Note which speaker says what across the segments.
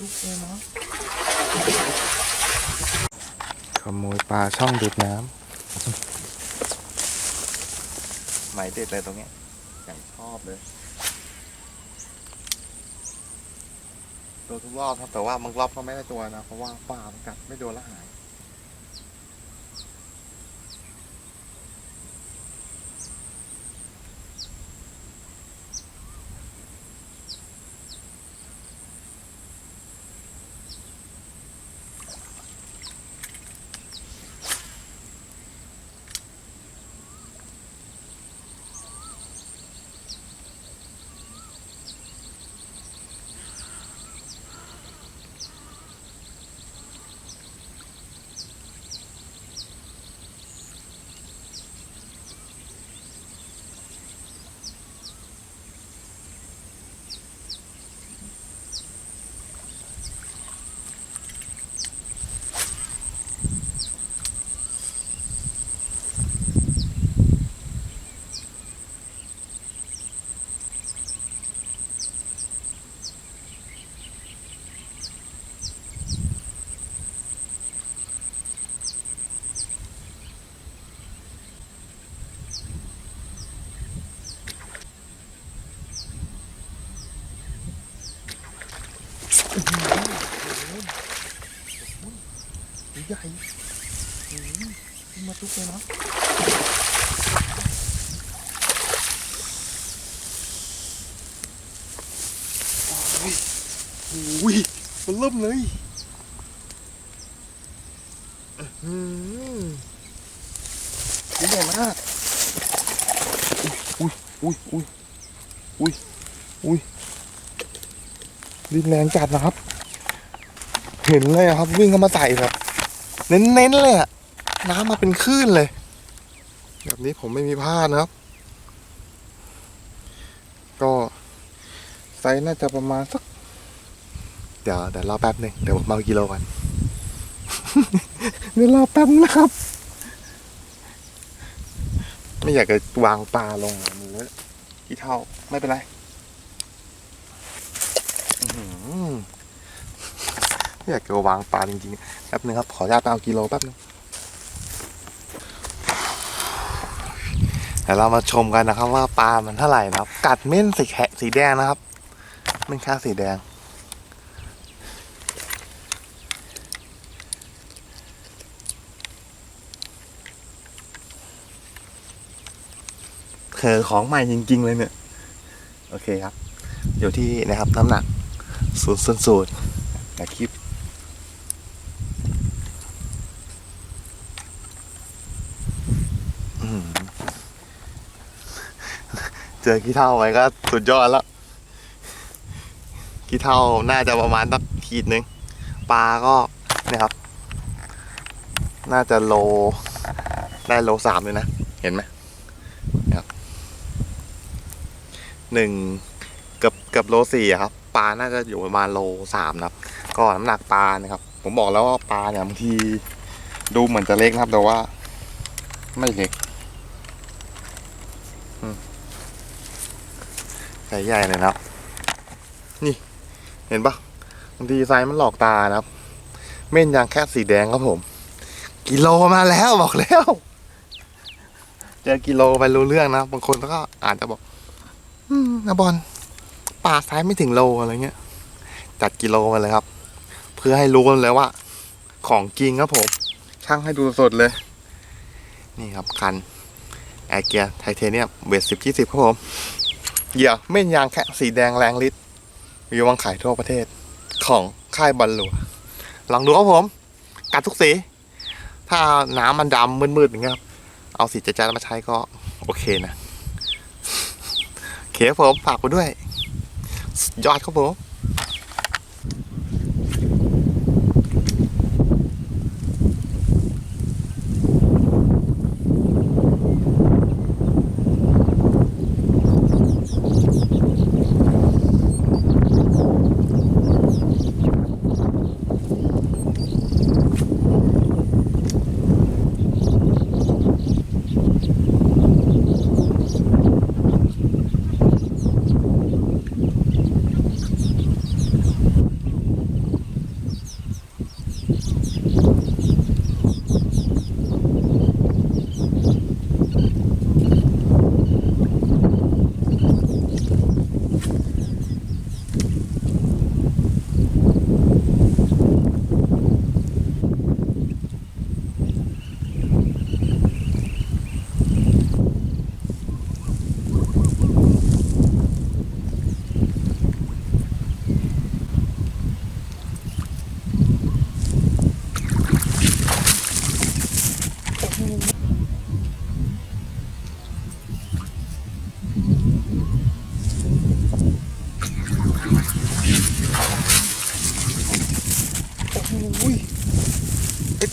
Speaker 1: ลูกเลยเนาะ
Speaker 2: ขโมยปลาช่องดูดน้ำหมายเด็ดเลยตรงเนี้ยอย่างชอบเลยตัวทุกรอบครับแต่ว่าบางรอบก็ไม่ได้ตัวนะ เพราะว่าปลามันกัดไม่โดนและหาย
Speaker 1: ใหญ่อืมขึ้นมาทุกเลยเนาะโอ้ยโอ้ยมันเริ่มเลยอืมตัวใหญ่มากอุ้ยอุ้ยอุ้ยอุ้ยอุ้ย ดินแรงจัดนะครับ เห็นเลยอะครับ วิ่งเข้ามาใส่แบบ เน้นๆเลยอะน้ำมาเป็นคลื่นเลย แบบนี้ผมไม่มีพลาดนะครับ ก็ไซส์น่าจะประมาณสัก เดี๋ยวเดี๋ยวรอแป๊บหนึ่งเดี๋ยวผมเอากิโลกันเดี๋ยวรอแป๊บนะครับ ไม่อยากจะวางปลาลงอะมือที่เท่าไม่เป็นไรอื้อหือ ไม่ อยากจะวางปลาจริงๆแป๊บนึงครับ ขออนุญาตไปเอากิโลแป๊บนึงเดี๋ยวเรามาชมกันนะครับ ว่าปลามันเท่าไหร่นะครับ กัดเม่นสีแขสีแดงนะครับเม่นค่าสีแดง เธอของใหม่จริง ๆ เลยเนี่ย โอเคครับ อยู่ที่นะครับน้ำหนักศูนย์ศูนย์ศูนย์แต่คลิป อืม เจอขี้เท่าไว้ก็สุดยอดแล้วขี้เท่าน่าจะประมาณสักขีดหนึ่งปลาก็เนี่ยครับ น่าจะโลได้โลสามเลยนะ เห็นไหมนี่ยครับหนึ่งเกือบเกือบโลสี่ครับปลาน่าจะอยู่ประมาณโลสามนะครับ ก็น้ำหนักปลานะครับ ผมบอกแล้วว่าปลาเนี่ยบางทีดูเหมือนจะเล็กนะครับ แต่ว่าไม่เล็กอืม ใหญ่ใหญ่เลยนะครับ นี่เห็นปะบางทีไซส์มันหลอกตานะครับ เม่นยางแค่สีแดงครับผม กิโลมาแล้วบอกแล้วเจอกิโลไปรู้เรื่องนะบางคนก็อาจจะบอก อืมนะบอลปลาไซส์ไม่ถึงโลอะไรเงี้ย จัดกิโลมาเลยครับ เพื่อให้รู้กันเลยว่า ของจริงครับผม ช่างให้ดูสดเลย นี่ครับคันแอร์เกียร์ไทเทเนียมเวทสิบยี่สิบครับผม เหยื่อเม่นยางแค่สีแดงแรงฤทธิ์มีวางขายทั่วประเทศของค่ายบอลหลวลองดูครับผม กัดทุกสี ถ้าน้ำมันดำมืดๆอย่างเงี้ยครับ เอาสีจัดๆมาใช้ก็โอเคนะเขียผมฝากไปด้วย ยอดครับผม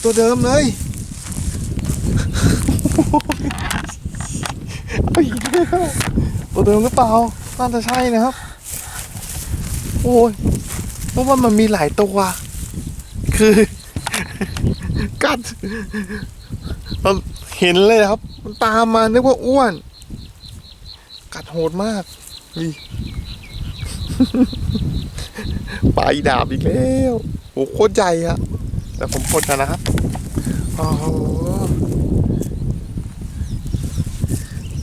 Speaker 1: ตัวเดิมเลยเอาอีกแล้วตัวเดิมหรือเปล่า น่าจะใช่นะครับ โอ้ยเพราะว่ามันมีหลายตัว คือ กัดเราเห็นเลยครับ มันตามมานึกว่าอ้วน กัดโหดมากนี่ปลาอีดาบอีกแล้วโอ้โหโคตรใหญ่อะ แต่ผมกดกันนะครับ โอ้โห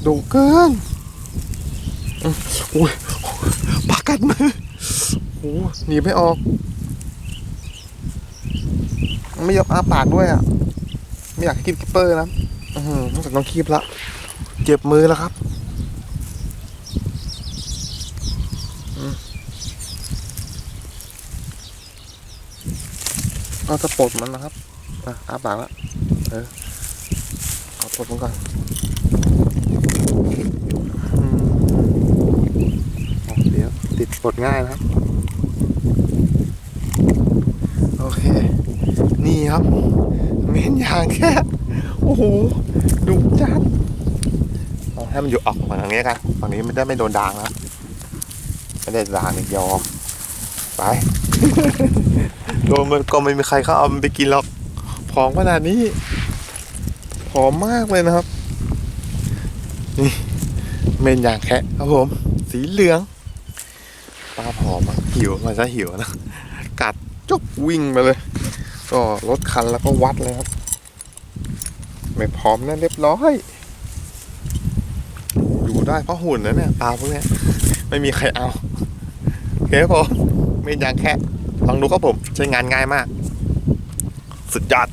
Speaker 1: ดุเกินอืมโอ้ยปากัดมือโอ้โหหนีไม่ออก ไม่ยอมอ้าปากด้วยอะ ไม่อยากให้คีบคิปเปอร์นะอือหือต้องต้องคีบละ เจ็บมือแล้วครับ เอาจะปลดมันนะครับอะอาปากละเออเอาปลดมันก่อนอเดี๋ยวติดปลดง่ายนะครับ โอเค นี่ครับ เม้นยางแค่ โอ้โหดุจัดให้มันอยู่ออกฝั่งนี้กันฝั่งนี้มันได้ไม่โดนด่างนะไม่ได้ด่างเนี่ยยอม ไป โดนมันก็ไม่มีใครเขาเอามันไปกินหรอกผอมขนาดนี้ผอมมากเลยนะครับ นี่เมนอย่างแค่ครับผม สีเหลืองปลาผอมอะหิวมันจะหิวนะ กัดจุกวิ่งไปเลย ก็รถคันแล้วก็วัดเลยครับ ไม่พร้อมนะเรียบร้อย อยู่ได้เพราะหุ่นนะเนี่ยปลาพวกนี้ไม่มีใครเอาโอเคครับผม ไม่ยางแค่ลองดูครับผม ใช้งานง่ายมาก สุดยอด